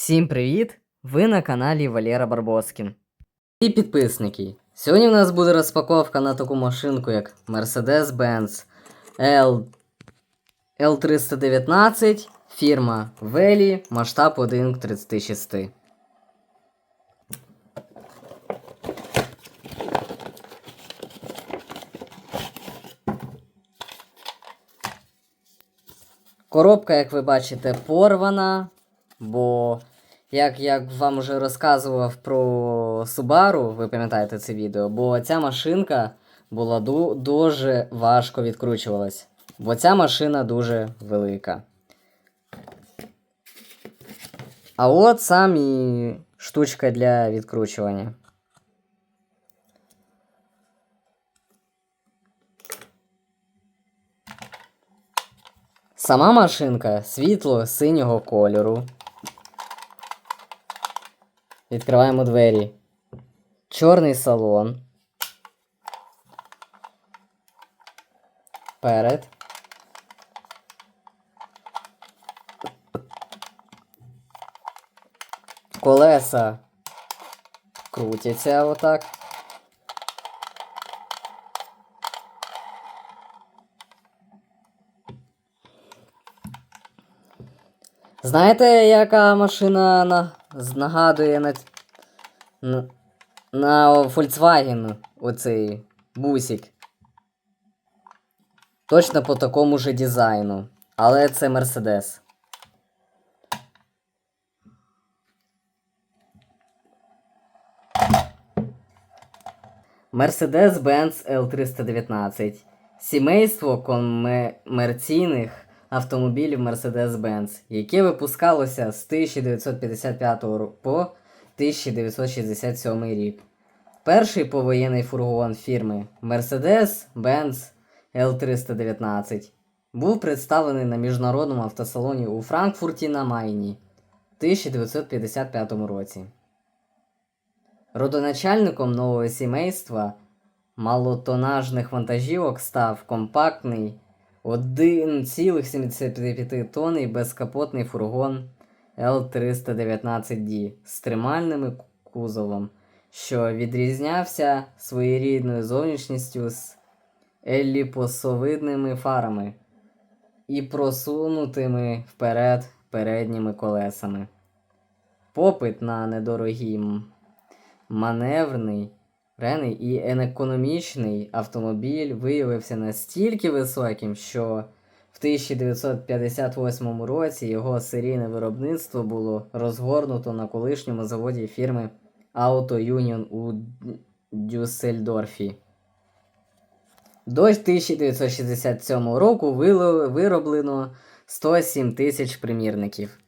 Всім привіт! Ви на каналі Валера Барбоскін. І підписники. Сьогодні в нас буде розпаковка на таку машинку, як Mercedes-Benz L... L319, фірма Велі, масштаб 1 к 36. Коробка, як ви бачите, порвана, бо як я вам вже розказував про Subaru, ви пам'ятаєте це відео, бо ця машинка була ду- дуже важко відкручувалась. Бо ця машина дуже велика. А от самі штучка для відкручування. Сама машинка світло синього кольору. Відкриваємо двері. Чорний салон. Перед. Колеса крутяться отак. Знаєте, яка машина нагадує на... на... Volkswagen оцей бусик? Точно по такому же дизайну. Але це Mercedes. Mercedes-Benz L319. Сімейство комерційних автомобілів Mercedes-Benz, яке випускалося з 1955 ро- по 1967 рік. Перший повоєнний фургон фірми Mercedes-Benz L319 був представлений на міжнародному автосалоні у Франкфурті на Майні в 1955 році. Родоначальником нового сімейства малотонажних вантажівок став компактний 1,75 тонни безкапотний фургон L319D з тримальним кузовом, що відрізнявся своєрідною зовнішністю з еліпосовидними фарами і просунутими вперед передніми колесами. Попит на недорогі м- маневрний, рений і економічний автомобіль виявився настільки високим, що в 1958 році його серійне виробництво було розгорнуто на колишньому заводі фірми Auto Union у Дюссельдорфі. До 1967 року вироблено 107 тисяч примірників.